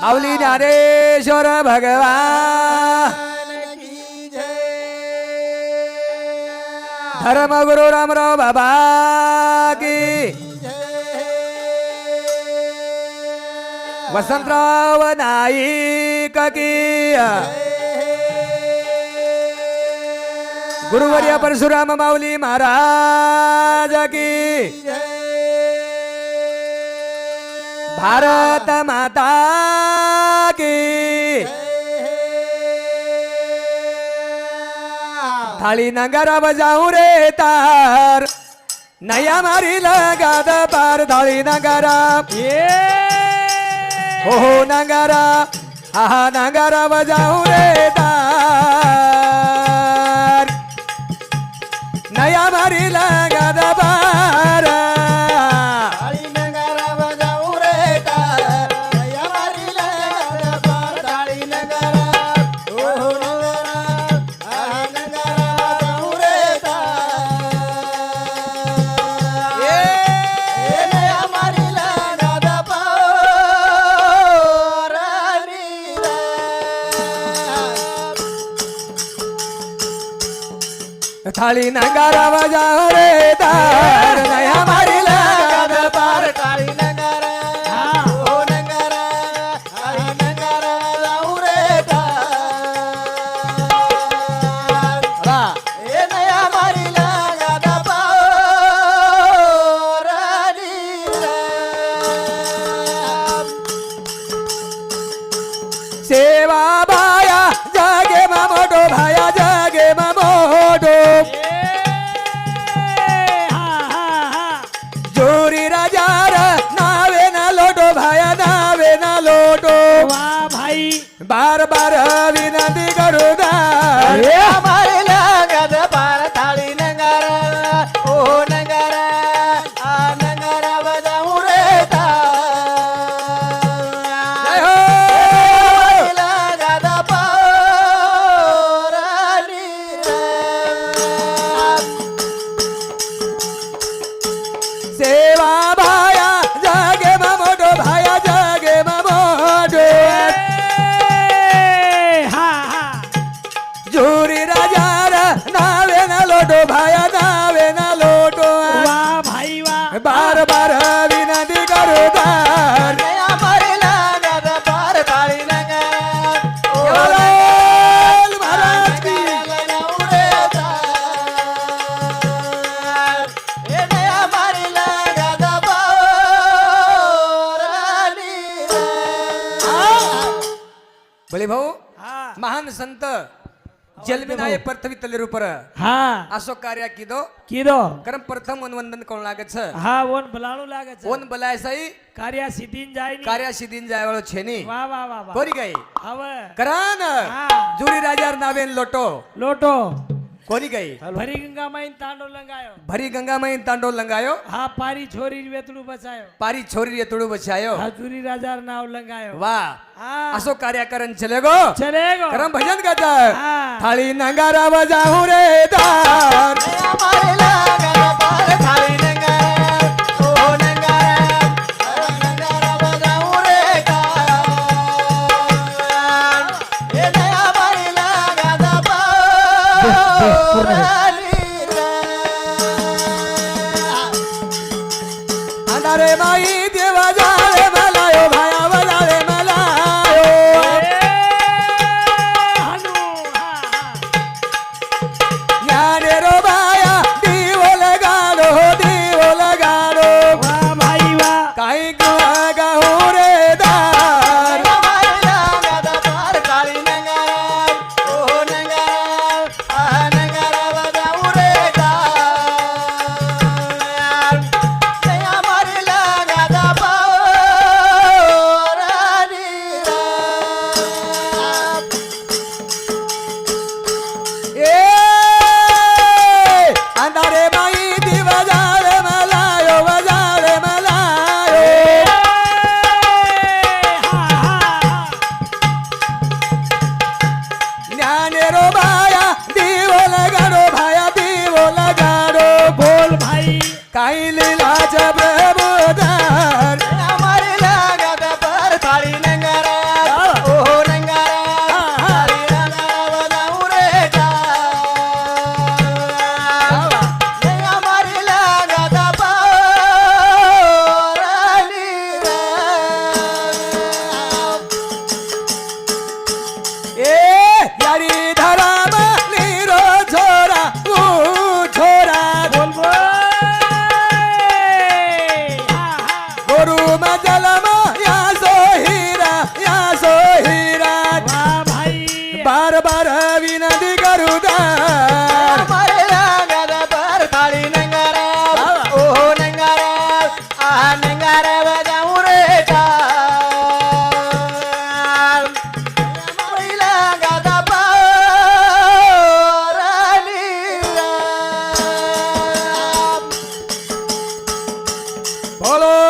माऊली ज्ञानेश्वर भगवान धर्मगुरु रामराव बाबा की वसंतराव नाईक की गुरुवर्य परशुराम माऊली महाराज की भारत माता की। थाळी नगारा बजाऊ रे तार नया मारी लगाद पार थाळी नगारा। हो हो नगारा आहा नगारा बजाऊ रे तार। नया मारी थाळी नगारा बजाऊ रे दार नया मारी भाई बार बार विनंती करू जलमिनाय पृथ्वी तलेरूपर हा असो कार्य किदो किदो कारण प्रथम वंदन कोण लागत छ हा ओन भलाणू लागत ओन बलायसाई कार्या सिद्धीन जाय कार्याशी दिन जायवळ छेनी वा वा वा वा कोणी गाई हव करान हा. जुरी राजार नावेन लोटो लोटो कोणी गाई? भरी गंगा माईन तांडो लंगायो. भरी गंगामाई तांडो लंगायो? हा पारी छोरी वेतडू बचायो पारी छोरी रे तुडू बचायो हा जुरी राजार नाव लंगायो. वा हा. असो कार्य करन चले गो. चले गो. करम भजन गात हा. थाळी नगारा बजाऊ रे दार Yari da.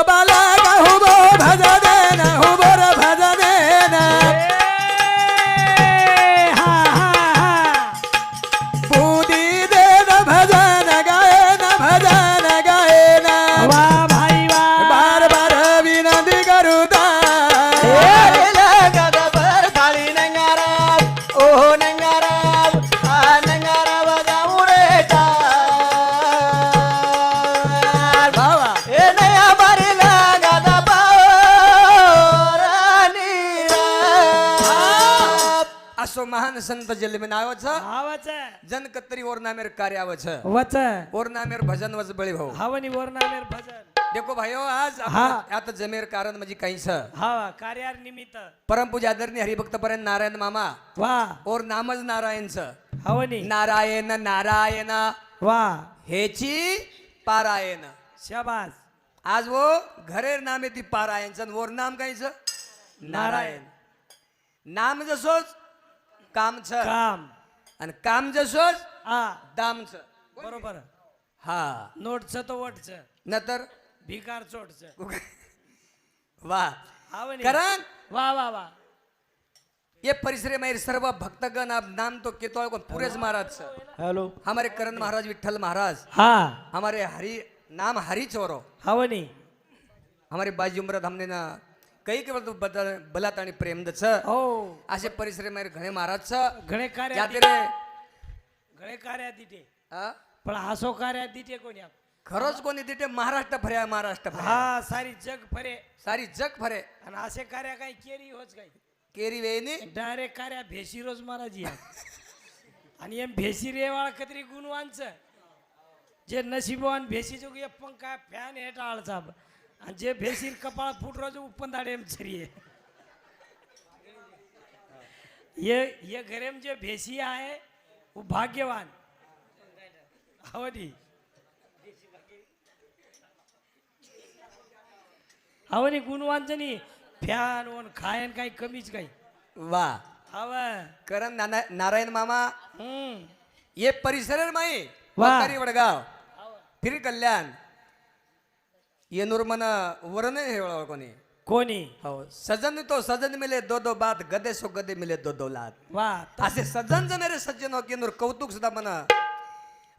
ভালোবালা जन्म नावाच नावाच जनकतरी ओरनामेर कार्यावच। वच ओरनामेर भजन वच बळी भाऊ। ना ओरनामेर भजन. देखो भाइयों आज हाँ. आता जमेर कारण म्हणजे मजी कहीं सा हाँ कार्यार निमित्त. परम पूजा दर ने हरिभक्त पर्यंत नारायण मामा। वाह और नामज नामच नारायणच। हवनी. नारायण नारायण। वाह हेची पारायण। शबाज आज वो घरेर नाम पारायण पारायणचं वो नाम कहीं सा नारायण. नाम जसोस काम छ काम. आणि काम जसोच आ दाम छ बरोबर. हा. नोटच तो वटच. नंतर? भिकार चोटच. वा. कारण वा वा वा. ये परिसरे में सर्व भक्तगण अब नाम तो केतोळ को पूरेच महाराज छ हॅलो. हमारे करण महाराज विठ्ठल महाराज. हा. हमारे हरि नाम हरि चोरो हवनी हमारे बाजी उमरत हमने ना कई तो बदल बलात आणि प्रेम दच हो. असे परिसरे में घणे महाराज घणे कार्या घणे कार्या दिटे हा? पण हसो कार्या दिटे कोणी? खरंच कोणी तिथे महाराष्ट्र फर्या महाराष्ट्र फर्या हा सारी जग फरे. सारी जग फरे. आणि असे कार्या काही केरी होच काही. केरी वेनी डायरेक्ट कार्या भेशी रोज महाराजी आणि एम भेशी रेवाळ कतरी गुणवांच. जे नशिबवान भेशी जो ये पंखा फॅन हे टाळचा आणि जे भेशीर कपाळ फुट रोज उपंदाडे एम छरी ये ये घरेम जे भेशी आहे वो भाग्यवान. हवनी हवनी गुणवानचं नाही फॅन वन खायन काही कमीच काही. वा. हव करण नाना- नारायण मामा. हम्म. ये परिसर माई. वकारी वडगाव. फिर कल्याण. येनूर मन वरण हे वळ कोणी? कोणी? हो. सजन तो सजन मिले दो दो बात गदे सो गदे मिले दो दो लात. वा असे सज्जन ज मेरे सज्जन हो केंद्र कौतुक सुद्धा म्हणा.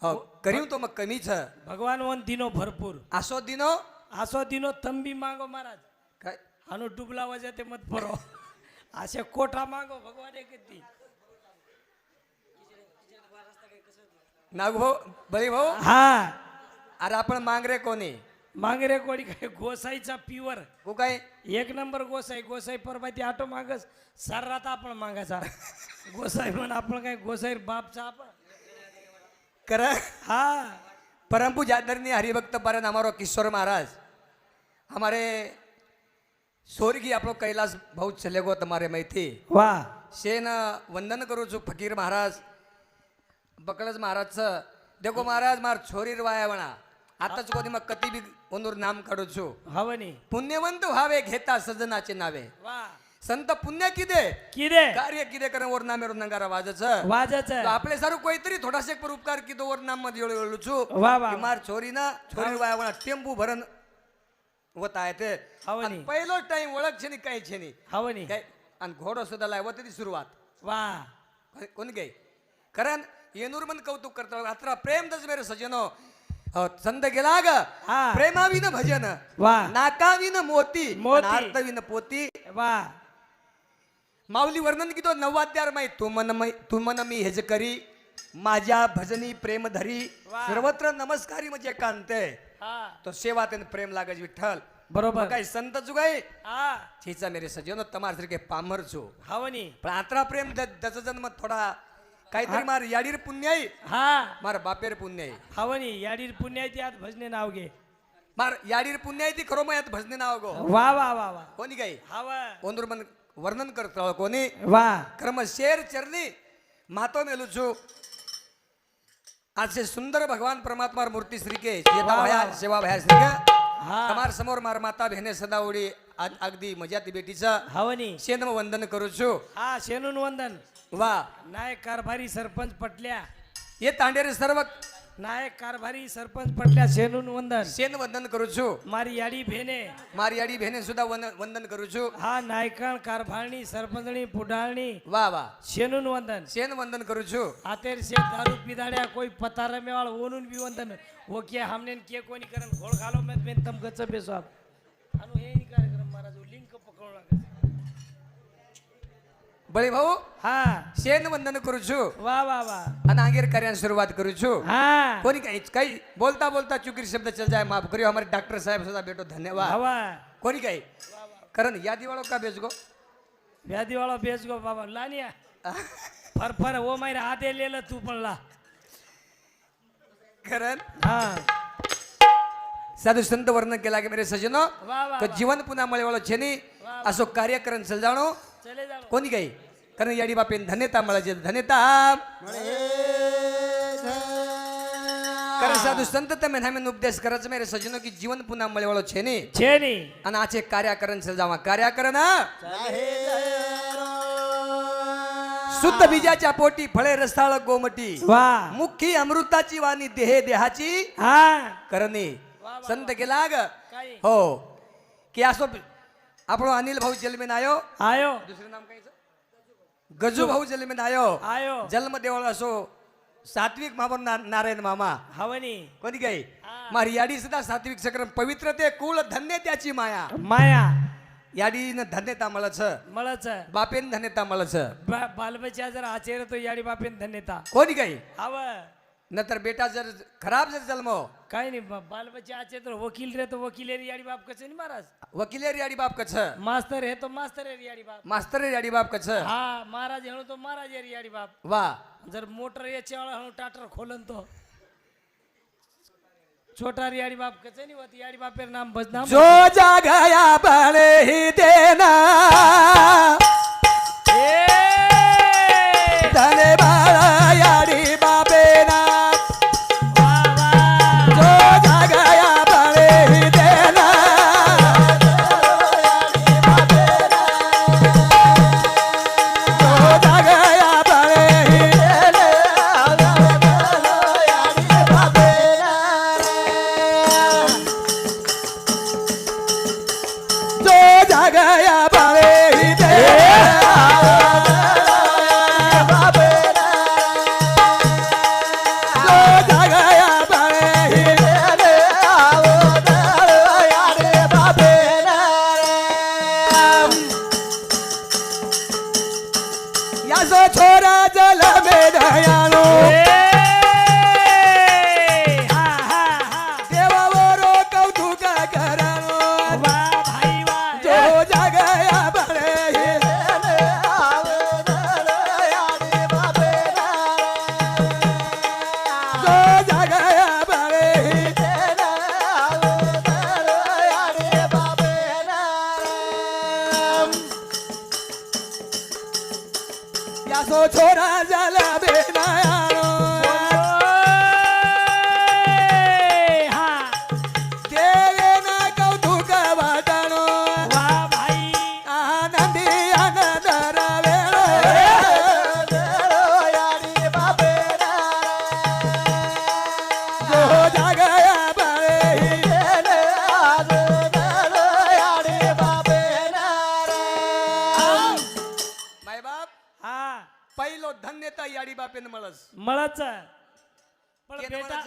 हो करीव तो मग कमीच. भगवान वन दिनो भरपूर. असो दिनो? असो दिनो तंबी मागो महाराज. काय? हानो डुबला वजा ते मत परो. असे कोठा मागो भगवान एक दी नागू भाऊ बळी भाऊ हा. अरे आपण मांगरे कोणी? मांगरे कोडी काय गोसाईचा प्युअर हो काय? एक नंबर गोसाई गोसाई परवा ती आटो मागस. सर्रात आपण मागायचा. गोसाई म्हण आपण काय गोसाई बापचा आपण. करा. हा. परमपू जादरनी हरिभक्त परन हमारो किशोर महाराज. हमारे स्वर्गीय आपलो कैलास भाऊ चले गो तुम्हारे माहिती वा. शेन वंदन करू चू फकीर महाराज. बकळच महाराजचं. देखो महाराज मार छोरीर वाया म्हणा आताच कोणी मग कधी बी कोणूर नाम काढू छो. हवनी पुण्यवंत व्हावे घेता सजनाचे नावे. संत पुण्य किदे? किदे? कार्य किदे करण? वर नामे नंगारा वाजच वाजच आपले सारू कोणतरी थोडासे उपकार किदो वर नाममध्ये मार छोरी ना छोरी वाया टेम्पू भरण होत आहे ते. हवनी. पहिलो टाइम ओळख छेनी काही छेनी हवनी. काय? आणि घोडो सुद्धा लाय होती सुरुवात. वा. कोण गे कारण येनूर मन कौतुक करतो. अत्र प्रेम दस मेरे सजनो. संत गेला ग. हा. प्रेमाविन भजन वा. नाकाविन मोती मोती. अर्थविन पोती. वा. माऊली वर्णन कितो नव्वाद्यार माही तू मन मै तू मन मी हेज करी माझ्या भजनी प्रेम धरी. वा. सर्वत्र नमस्कारी म्हणजे कांते हा. तो सेवा तेन प्रेम लागज विठ्ठल. बरोबर. काही संत चुकाई हा. छीचा मेरे सजनो तमार सारखे पामर छो हवनी पण आत्रा प्रेम दच जन्म थोडा काहीतरी मार याडीर पुण्याई हा. मार बापेर पुण्याई हवनी याडीर पुण्याची आज भजने नाव घे. मार याडीर पुण्याई ती खरो मयात भजने नाव गो वा वा वा वा. कोणी काही हव कोंदूर मन वर्णन करतो? कोणी? वा. क्रम शेर चरणी मातो मेलू छु. आज से सुंदर भगवान परमात्मा मूर्ती भया वा. सेवा भया हा. तमार समोर मार माता भेने सदा उडी आज अगदी बेटीचं. हवनी. शेन वंदन करू छु. हा शेनून वंदन. वा. नायक कारभारी सरपंच पटल्या. ये तांडेरे सर्व नायक कारभारी सरपंच पटल्या शेनून वंदन. शेन वंदन करू छु. मारी याडी भेने. मार याडी भेने सुद्धा वंदन करू छु. हा नायकण कारभारणी सरपंचणी पुढारणी. वा वा. शेनून वंदन. शेन वंदन करू छु. आतेर से दारू पिदाड्या कोई पतारा मेवाळ ओनून बी वंदन. वो के हमने के कोणी करन घोळ घालो में तम गच बेसो आप अनु हे नी कार्यक्रम महाराज लिंक पकडू लागे बळी भाऊ हा शेन वंदन करू छु वा वा वा आणि आंगेर कार्यान सुरुवात करू छु हा कोणी काही काही बोलता बोलता चुकीर शब्द चल जाए माफ करियो हमारे डॉक्टर साहब सदा बेटो धन्यवाद हवा कोणी काही कारण यादी वाळो का बेच गो व्याधी वाला बेच गो बाबा लानिया फर फर वो मारे आधे लेलं तू पण ला कारण हा साधू संत वर्णन केला की मेरे सजनो वा वा जीवन पुन्हा मळे वाळो छेनी असो कार्य करण चल जाणो चले जाओ कोणी काही कारण याडी बापेन धन्यता मळाचे धन्यता. कारण साधू संत तमे हमें उपदेश करायचं मेरे सजनो की जीवन पुन्हा मळे वाळो छेनी छेनी आणि आचे कार्य करण चल जावा. कार्य करण शुद्ध बीजाच्या पोटी फळे रसाळ गोमटी वा. मुखी अमृताची वाणी देहे देहाची हा. करणे. संत गेला ग? हो. की असो आपण अनिल भाऊ जन्मेन आयो आयो दुसरं नाम कायचं गजू भाऊ जन्मेन आयो आयो जन्म देवळ असो सात्विक मामा नारायण मामा हवनी कोणी काय मारी याडी सुद्धा सात्विक सक्रम पवित्र ते कुल धन्य त्याची माया माया याडी याडीनं धन्यता मळच मळच बापेन धन्यता मळच बालबच्या जर आचेर तो याडी बापेन धन्यता कोणी काही हव नंतर बेटा जर खराब जर जन्म काही नाही बा- बालबच्चा आचे तर वकील रे तो वकील रे याडी बाप कसे नाही महाराज? वकिलेर याडी बाप कछ मास्तर है तो मास्तर है याडी बाप. मास्तर याडी बाप कछ हा महाराज हेणो तो महाराज है याडी बाप. वा. जर मोटर याच्या वेळा हणू टाटर खोलन तो. छोटा याडी बाप कसे नाही होती याडी बापेर नाम बदनाम जो जागया बळे ही देना. मळाचा. पण बेटा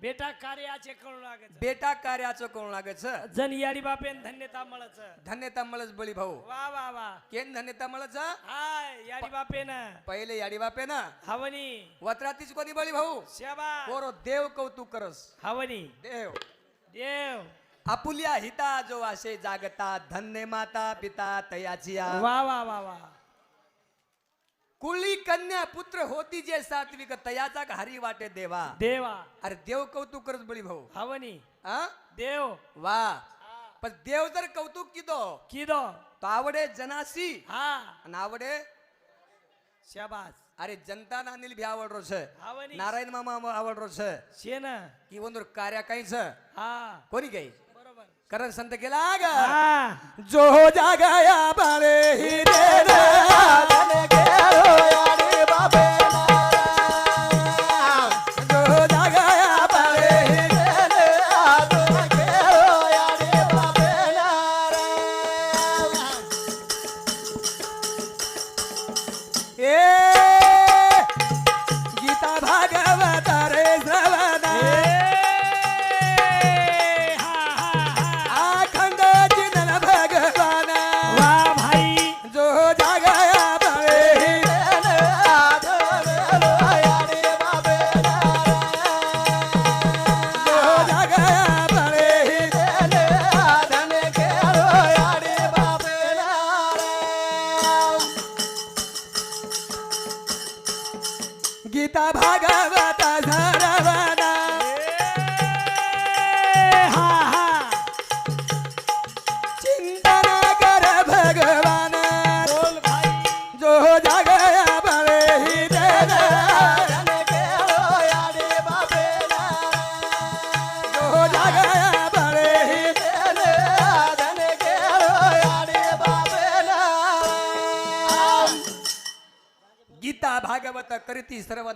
बेटा कार्याचे करू लागत बेटा कार्याचं कोण लागत जन यारी बापेन धन्यता मळच. धन्यता मळच बळी भाऊ. वा वा वा. केन धन्यता मळच? हाय यारी बापेन. पहिले याडी बापे ना हवनी. वत्रातीच कोणी बळी भाऊ? शेबा बोरो देव कौतुक करस. हवनी. देव. देव. आपुल्या हिता जो आशे जागता धन्य माता पिता तयाची वा वा वा वा वा. कुली कन्या पुत्र होती जे सात्विक तयाचा हरी वाटे देवा. देवा. अरे देव कौतुक करत बोली भाऊ. हवनी. आ? देव. वा. पण देव तर कौतुक किदो? तो आवडे जनासी. हा. नावडे शबास. अरे जनता नानील भी आवडरो छे. नारायण मामा आवडरो छे. छे ना की वंदर कार्य काही छ. हा. कोणी काही करण संत केला ग. जो हो जागया बाळे हिरे रे ए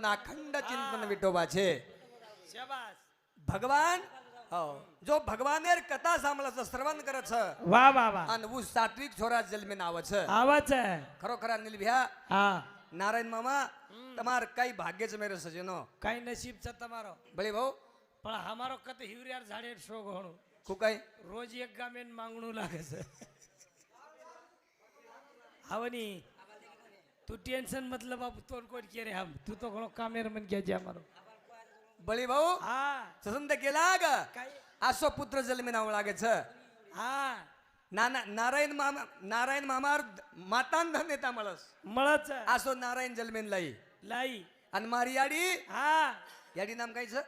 करती सर्वना अखंड चिंतन विठोबाचे शाबास भगवान हो जो भगवानेर कथा सांभळाचं श्रवण करत वा वा वा आणि ऊ सात्विक छोरा जन्मे नावच आवाज खरोखरा निलभ्या हा नारायण मामा તમાર કઈ ભાગ્ય છે મેરે સજનો કઈ નસીબ છે તમારો ભલે ભાઉ પણ અમારો કત હિવરિયાર ઝાડે શોખ હોણું કુકાઈ રોજ એક ગામે ને માંગણું લાગે છે આવની तू टेंशन मतलब बाबू तोड़ कोड़ के रे हम तू तो घणो कामेर मन के जे मारो बळी भाऊ हा. संत केला ग? काय? पुत्र जन्मी नाव लागे छ हा. नाना नारायण मामा नारायण मामार मातान धन येता मळस मळच. आसो नारायण जन्मेन लाई. लाई. आणि मारी याडी? हा. याडी नाम काय छ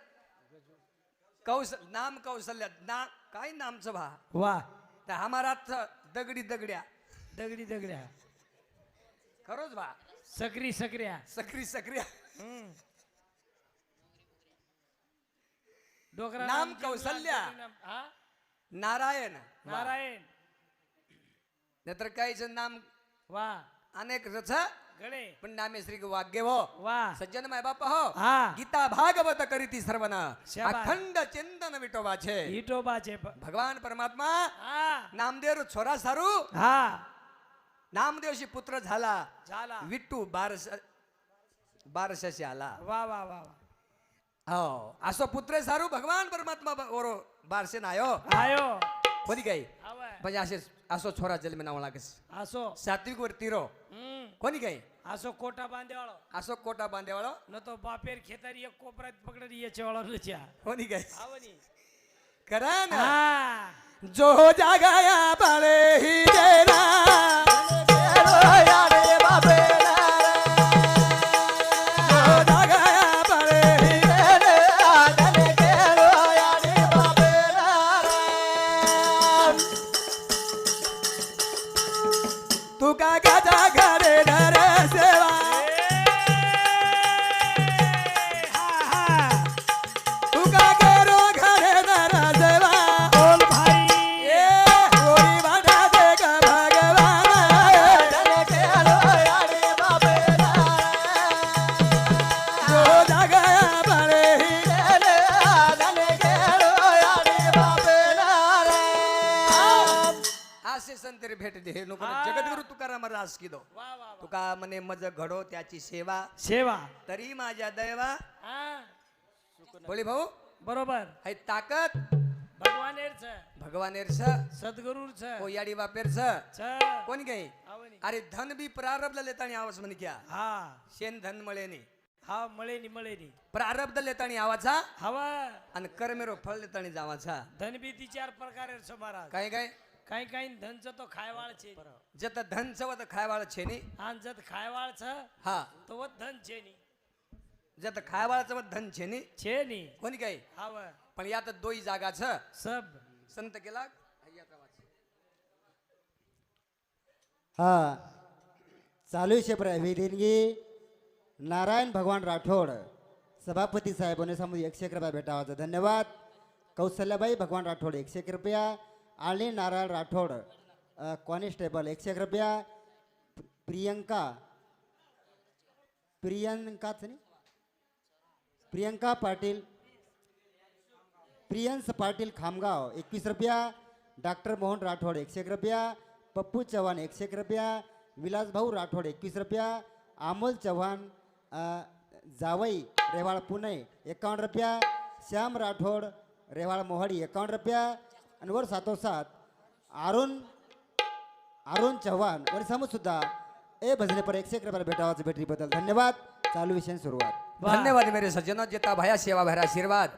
कौशल नाम कौशल्य ना काय नामचं भा? वा. तर हमारा दगडी दगड्या. दगडी दगड्या. खरोच बा. सक्री सक्रिया सक्री सक्रिया डोकरा नाम कौशल्या नारायण. नारायण. नाहीतर काहीच नाम वा. अनेक रच गणे पण नामे श्री वाग्य हो. वा. सज्जन माय बाप हो. हा. गीता भागवत करीती सर्वना. अखंड चिंतन विटोबा छे विटोबा छे भगवान परमात्मा. नामदेव छोरा सारू हा. नामदेवशी पुत्र झाला. झाला. विट्टू बारस बारशाशी आला. वा वा वा वा. हो. असो पुत्र सारू भगवान परमात्मा ब- ओरो बारसे नायो आयो कोणी काही? आवाय. म्हणजे असे असो छोरा जन्म नाव लागेस आसो सात्विक वर तिरो हम्म. कोणी काही? आसो कोटा बांधेवाळो असो कोटा बांधेवाळो न तो बापेर खेतारी एक कोपऱ्यात पकडत याचे वाळा लच्या कोणी काही? आवनी. करा ना. हा. जो जागाया बाळे ही देना. जो वा वा तुका मने मज घडो त्याची सेवा. सेवा. तरी माझ्या दैवा हा. बोली भाऊ. बरोबर. हाय ताकद. भगवान एरच भगवान एरस सद्गुरूच कोयाडी बापेरस छ कोणी आवनी. अरे धन बी प्रारब्ध लेतानी आवाज म्हणे क्या. हा. शेण धन मळेनी. हा मळेनी मळेनी. प्रारब्ध लेतानी आवाचा हवा. आणि कर्मेरो फळ लेतानी जावाचा धन बी ती चार प्रकार महाराज. काय काय? काही काही धनचं तो खायवाळ छे जत धन चवत खायवाळ छेनी आणि जत खायवाळ छ हा तो व धन छे नी जत खायवाळ चवत धन छेनी छे नी कोणी काय हव पण यात दोई जागा छ सब संत केला हा चालू शेपर देणगी नारायण भगवान राठोड सभापती साहेबांनी समोर एकशे एक रुपया भेटावाचा धन्यवाद कौशल्याबाई भगवान राठोड एकशे एक रुपया आले नारायण राठोड कॉनिस्टेबल कॉन्स्टेबल. एकशे एक रुपया. प्रियंका. प्रियंकाच नाही. प्रियंका पाटील. प्रियंस पाटील खामगाव. एकवीस रुपया. डॉक्टर मोहन राठोड एकशे एक रुपया. पप्पू चव्हाण एकशे एक रुपया. विलासभाऊ राठोड एकवीस रुपया. अमोल चव्हाण जावई रेवाळ पुणे एकावन्न रुपया. श्याम राठोड रेवाळ मोहाडी एकावन्न रुपया. आणि वर सातोसात अरुण अरुण चव्हाण वर सुद्धा. ए भजने पर एकशे एक रुपयाला भेटावाचं भेटरीबद्दल धन्यवाद. चालू विषय सुरुवात. धन्यवाद मेरे सज्जन जेता भया सेवा भरा आशीर्वाद.